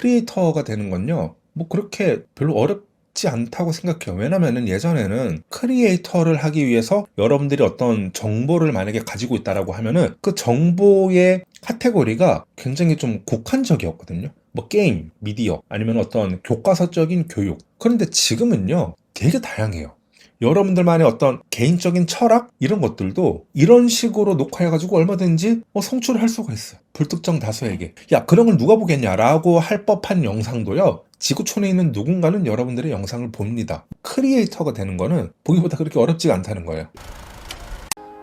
크리에이터가 되는 건요. 뭐 그렇게 별로 어렵지 않다고 생각해요. 왜냐면은 예전에는 크리에이터를 하기 위해서 여러분들이 어떤 정보를 만약에 가지고 있다라고 하면은 그 정보의 카테고리가 굉장히 좀 국한적이었거든요. 뭐 게임, 미디어, 아니면 어떤 교과서적인 교육. 그런데 지금은요, 되게 다양해요. 여러분들만의 어떤 개인적인 철학 이런 것들도 이런 식으로 녹화해가지고 얼마든지 뭐 성취를 할 수가 있어요. 불특정 다수에게. 야 그런 걸 누가 보겠냐라고 할 법한 영상도요. 지구촌에 있는 누군가는 여러분들의 영상을 봅니다. 크리에이터가 되는 거는 보기보다 그렇게 어렵지가 않다는 거예요.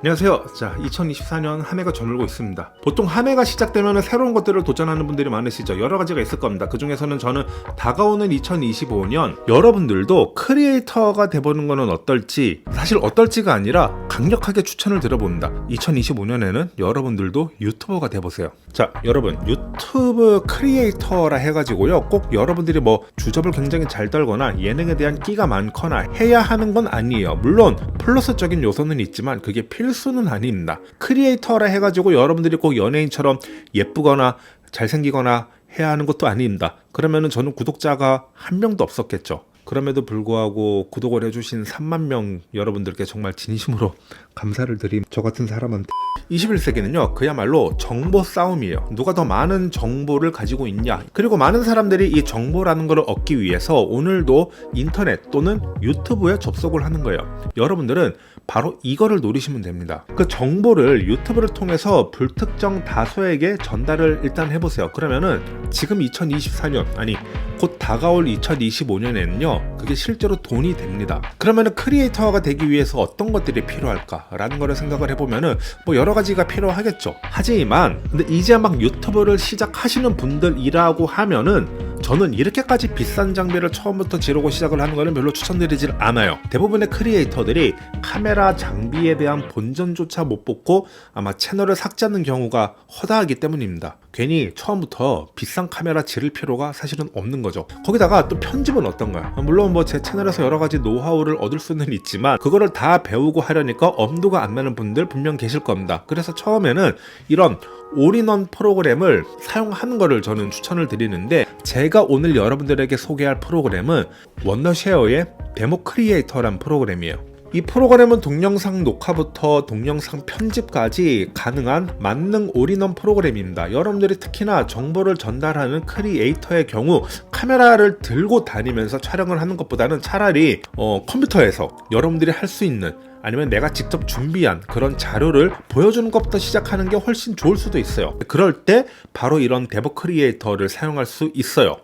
안녕하세요. 자, 2024년 한 해가 저물고 있습니다. 보통 한 해가 시작되면 새로운 것들을 도전하는 분들이 많으시죠. 여러 가지가 있을 겁니다. 그 중에서는 저는 다가오는 2025년 여러분들도 크리에이터가 돼보는 거는 어떨지 사실 어떨지가 아니라 강력하게 추천을 드려봅니다. 2025년에는 여러분들도 유튜버가 돼보세요. 자, 여러분 유튜브 크리에이터라 해가지고요. 꼭 여러분들이 뭐 주접을 굉장히 잘 떨거나 예능에 대한 끼가 많거나 해야 하는 건 아니에요. 물론 플러스적인 요소는 있지만 그게 필 수는 아닙니다. 크리에이터라 해가지고 여러분들이 꼭 연예인처럼 예쁘거나 잘생기거나 해야 하는 것도 아닙니다. 그러면은 저는 구독자가 한 명도 없었겠죠. 그럼에도 불구하고 구독을 해주신 3만 명 여러분들께 정말 진심으로 감사를 드림. 저 같은 사람한테. 21세기는요, 그야말로 정보 싸움이에요. 누가 더 많은 정보를 가지고 있냐. 그리고 많은 사람들이 이 정보라는 걸 얻기 위해서 오늘도 인터넷 또는 유튜브에 접속을 하는 거예요. 여러분들은 바로 이거를 노리시면 됩니다. 그 정보를 유튜브를 통해서 불특정 다수에게 전달을 일단 해보세요. 그러면은 지금 2024년, 아니, 곧 다가올 2025년에는요, 그게 실제로 돈이 됩니다. 그러면은 크리에이터가 되기 위해서 어떤 것들이 필요할까라는 거를 생각을 해보면은 뭐 여러 가지가 필요하겠죠. 하지만, 근데 이제 막 유튜브를 시작하시는 분들이라고 하면은 저는 이렇게까지 비싼 장비를 처음부터 지르고 시작을 하는 거는 별로 추천드리질 않아요. 대부분의 크리에이터들이 카메라 장비에 대한 본전조차 못 뽑고 아마 채널을 삭제하는 경우가 허다하기 때문입니다. 괜히 처음부터 비싼 카메라 지를 필요가 사실은 없는 거죠. 거기다가 또 편집은 어떤가요? 물론 뭐 제 채널에서 여러 가지 노하우를 얻을 수는 있지만 그거를 다 배우고 하려니까 엄두가 안 나는 분들 분명 계실 겁니다. 그래서 처음에는 이런 올인원 프로그램을 사용하는 것을 저는 추천을 드리는데 제가 오늘 여러분들에게 소개할 프로그램은 원더쉐어의 데모 크리에이터란 프로그램이에요. 이 프로그램은 동영상 녹화부터 동영상 편집까지 가능한 만능 올인원 프로그램입니다. 여러분들이 특히나 정보를 전달하는 크리에이터의 경우 카메라를 들고 다니면서 촬영을 하는 것보다는 차라리 어, 컴퓨터에서 여러분들이 할 수 있는 아니면 내가 직접 준비한 그런 자료를 보여주는 것부터 시작하는 게 훨씬 좋을 수도 있어요. 그럴 때 바로 이런 데모 크리에이터를 사용할 수 있어요.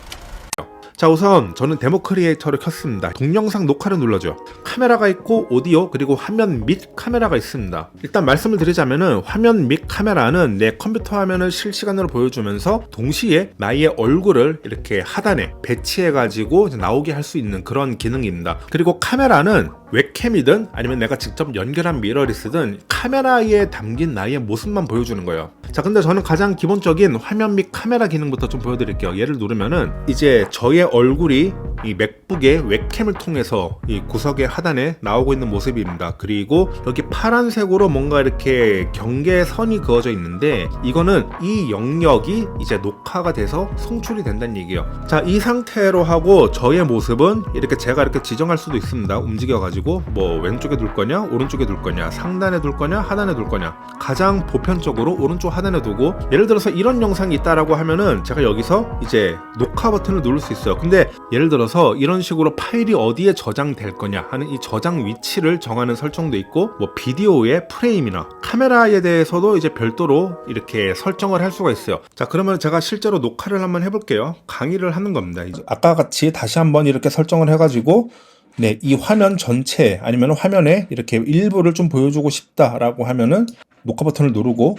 자 우선 저는 데모 크리에이터를 켰습니다. 동영상 녹화를 눌러줘요. 카메라가 있고 오디오 그리고 화면 및 카메라가 있습니다. 일단 말씀을 드리자면은 화면 및 카메라는 내 컴퓨터 화면을 실시간으로 보여주면서 동시에 나의 얼굴을 이렇게 하단에 배치해 가지고 나오게 할 수 있는 그런 기능입니다. 그리고 카메라는 웹캠이든 아니면 내가 직접 연결한 미러리스든 카메라에 담긴 나의 모습만 보여주는 거예요. 자, 근데 저는 가장 기본적인 화면 및 카메라 기능부터 좀 보여드릴게요. 얘를 누르면은 이제 저의 얼굴이 이 맥북의 웹캠을 통해서 이 구석의 하단에 나오고 있는 모습입니다. 그리고 여기 파란색으로 뭔가 이렇게 경계선이 그어져 있는데 이거는 이 영역이 이제 녹화가 돼서 송출이 된다는 얘기예요. 자, 이 상태로 하고 저의 모습은 이렇게 제가 이렇게 지정할 수도 있습니다. 움직여 가지고. 가지고 뭐 왼쪽에 둘 거냐 오른쪽에 둘 거냐 상단에 둘 거냐 하단에 둘 거냐 가장 보편적으로 오른쪽 하단 에 두고 예를 들어서 이런 영상이 있다라고 하면은 제가 여기서 이제 녹화 버튼을 누를 수 있어요. 근데 예를 들어서 이런 식으로 파일이 어디에 저장될 거냐 하는 이 저장 위치를 정하는 설정도 있고 뭐 비디오의 프레임이나 카메라에 대해서도 이제 별도로 이렇게 설정을 할 수가 있어요. 자 그러면 제가 실제로 녹화를 한번 해볼게요. 강의를 하는 겁니다 이제. 아까 같이 다시 한번 이렇게 설정을 해가지고 네, 이 화면 전체 아니면 화면에 이렇게 일부를 좀 보여주고 싶다라고 하면은 녹화 버튼을 누르고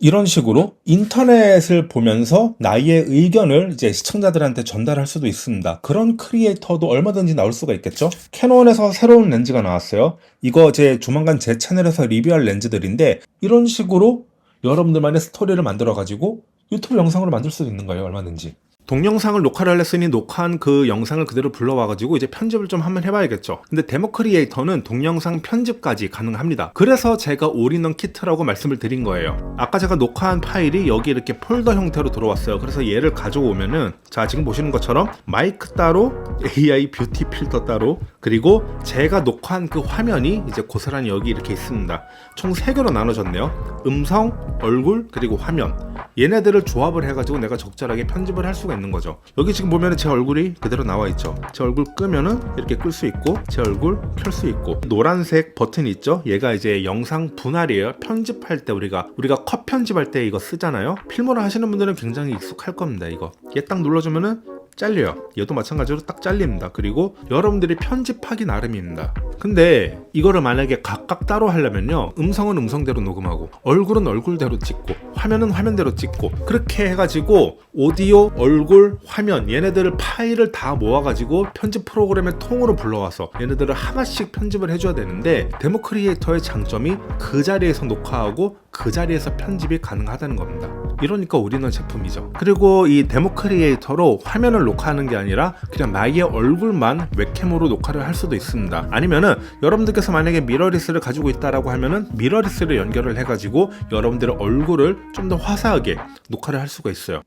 이런 식으로 인터넷을 보면서 나의 의견을 이제 시청자들한테 전달할 수도 있습니다. 그런 크리에이터도 얼마든지 나올 수가 있겠죠? 캐논에서 새로운 렌즈가 나왔어요. 이거 제 조만간 제 채널에서 리뷰할 렌즈들인데 이런 식으로 여러분들만의 스토리를 만들어 가지고 유튜브 영상으로 만들 수도 있는 거예요. 얼마든지. 동영상을 녹화를 했으니 녹화한 그 영상을 그대로 불러와가지고 이제 편집을 좀 한번 해봐야겠죠. 근데 데모 크리에이터는 동영상 편집까지 가능합니다. 그래서 제가 올인원 키트라고 말씀을 드린 거예요. 아까 제가 녹화한 파일이 여기 이렇게 폴더 형태로 들어왔어요. 그래서 얘를 가져오면은 자 지금 보시는 것처럼 마이크 따로 AI 뷰티 필터 따로 그리고 제가 녹화한 그 화면이 이제 고스란히 여기 이렇게 있습니다. 총 3개로 나눠졌네요. 음성, 얼굴, 그리고 화면. 얘네들을 조합을 해가지고 내가 적절하게 편집을 할 수가 있는 거죠. 여기 지금 보면은 제 얼굴이 그대로 나와 있죠. 제 얼굴 끄면은 이렇게 끌 수 있고, 제 얼굴 켤 수 있고, 노란색 버튼이 있죠. 얘가 이제 영상 분할이에요. 편집할 때 우리가 우리가 컷 편집할 때 이거 쓰잖아요. 필모를 하시는 분들은 굉장히 익숙할 겁니다. 이거 얘 딱 눌러주면은 잘려요. 얘도 마찬가지로 딱 잘립니다. 그리고 여러분들이 편집하기 나름입니다. 근데 이거를 만약에 각각 따로 하려면요. 음성은 음성대로 녹음하고 얼굴은 얼굴대로 찍고 화면은 화면대로 찍고 그렇게 해가지고 오디오, 얼굴, 화면 얘네들을 파일을 다 모아가지고 편집 프로그램의 통으로 불러와서 얘네들을 하나씩 편집을 해줘야 되는데 데모 크리에이터의 장점이 그 자리에서 녹화하고 그 자리에서 편집이 가능하다는 겁니다. 이러니까 우리는 제품이죠. 그리고 이 데모 크리에이터로 화면을 녹화하는 게 아니라 그냥 나의 얼굴만 웹캠으로 녹화를 할 수도 있습니다. 아니면은 여러분들께서 만약에 미러리스를 가지고 있다라고 하면은 미러리스를 연결을 해가지고 여러분들의 얼굴을 좀 더 화사하게 녹화를 할 수가 있어요.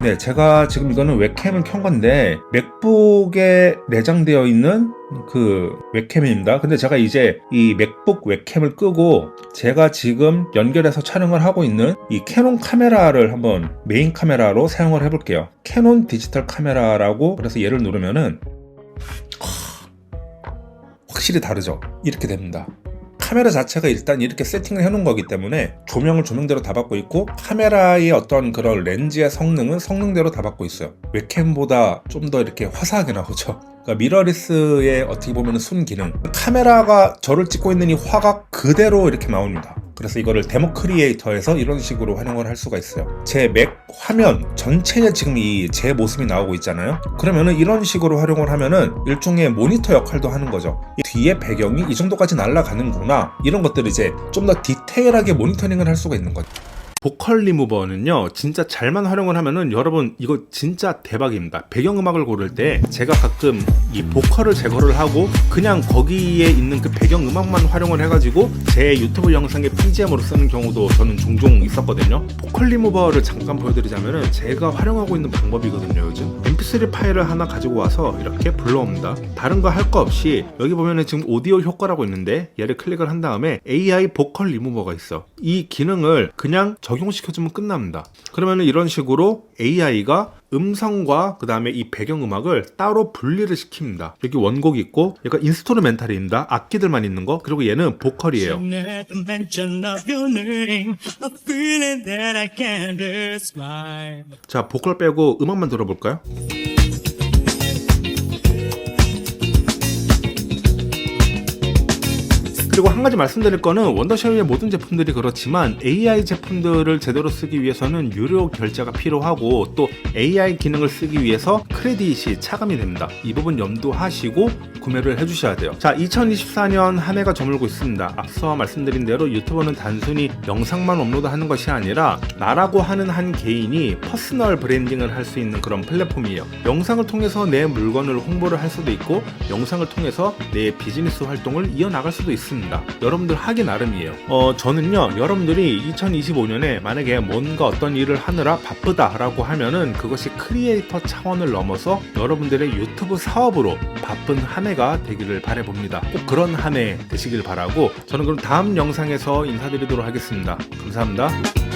네, 제가 지금 이거는 웹캠을 켠 건데 맥북에 내장되어 있는 그 웹캠입니다. 근데 제가 이제 이 맥북 웹캠을 끄고 제가 지금 연결해서 촬영을 하고 있는 이 캐논 카메라를 한번 메인 카메라로 사용을 해볼게요. 캐논 디지털 카메라라고 그래서 얘를 누르면은 확실히 다르죠. 이렇게 됩니다. 카메라 자체가 일단 이렇게 세팅을 해놓은 거기 때문에 조명을 조명대로 다 받고 있고 카메라의 어떤 그런 렌즈의 성능은 성능대로 다 받고 있어요. 웹캠보다 좀 더 이렇게 화사하게 나오죠. 그러니까 미러리스의 어떻게 보면 순 기능. 카메라가 저를 찍고 있는 이 화각 그대로 이렇게 나옵니다. 그래서 이거를 데모 크리에이터에서 이런 식으로 활용을 할 수가 있어요. 제 맥 화면 전체에 지금 이 제 모습이 나오고 있잖아요. 그러면은 이런 식으로 활용을 하면은 일종의 모니터 역할도 하는 거죠. 이 뒤에 배경이 이 정도까지 날아가는구나. 이런 것들을 이제 좀 더 디테일하게 모니터링을 할 수가 있는 거죠. 보컬 리무버는요 진짜 잘만 활용을 하면은 여러분 이거 진짜 대박입니다. 배경음악을 고를 때 제가 가끔 이 보컬을 제거를 하고 그냥 거기에 있는 그 배경음악만 활용을 해가지고 제 유튜브 영상에 BGM으로 쓰는 경우도 저는 종종 있었거든요. 보컬 리무버를 잠깐 보여드리자면은 제가 활용하고 있는 방법이거든요 요즘. mp3 파일을 하나 가지고 와서 이렇게 불러옵니다. 다른 거 할 거 없이 여기 보면은 지금 오디오 효과라고 있는데 얘를 클릭을 한 다음에 AI 보컬 리무버가 있어. 이 기능을 그냥 적용시켜주면 끝납니다. 그러면 이런 식으로 AI가 음성과 그 다음에 이 배경음악을 따로 분리를 시킵니다. 여기 원곡이 있고 약간 인스트루멘탈입니다. 악기들만 있는 거. 그리고 얘는 보컬이에요. 자, 보컬 빼고 음악만 들어볼까요? 그리고 한 가지 말씀드릴 거는 원더샤이의 모든 제품들이 그렇지만 AI 제품들을 제대로 쓰기 위해서는 유료 결제가 필요하고 또 AI 기능을 쓰기 위해서 크레딧이 차감이 됩니다. 이 부분 염두하시고 구매를 해주셔야 돼요. 자, 2024년 한 해가 저물고 있습니다. 앞서 말씀드린 대로 유튜버는 단순히 영상만 업로드하는 것이 아니라 나라고 하는 한 개인이 퍼스널 브랜딩을 할 수 있는 그런 플랫폼이에요. 영상을 통해서 내 물건을 홍보를 할 수도 있고 영상을 통해서 내 비즈니스 활동을 이어나갈 수도 있습니다. 여러분들 하기 나름이에요. 어, 저는요, 여러분들이 2025년에 만약에 뭔가 어떤 일을 하느라 바쁘다라고 하면은 그것이 크리에이터 차원을 넘어서 여러분들의 유튜브 사업으로 바쁜 한 해가 되기를 바라봅니다. 꼭 그런 한 해 되시길 바라고 저는 그럼 다음 영상에서 인사드리도록 하겠습니다. 감사합니다.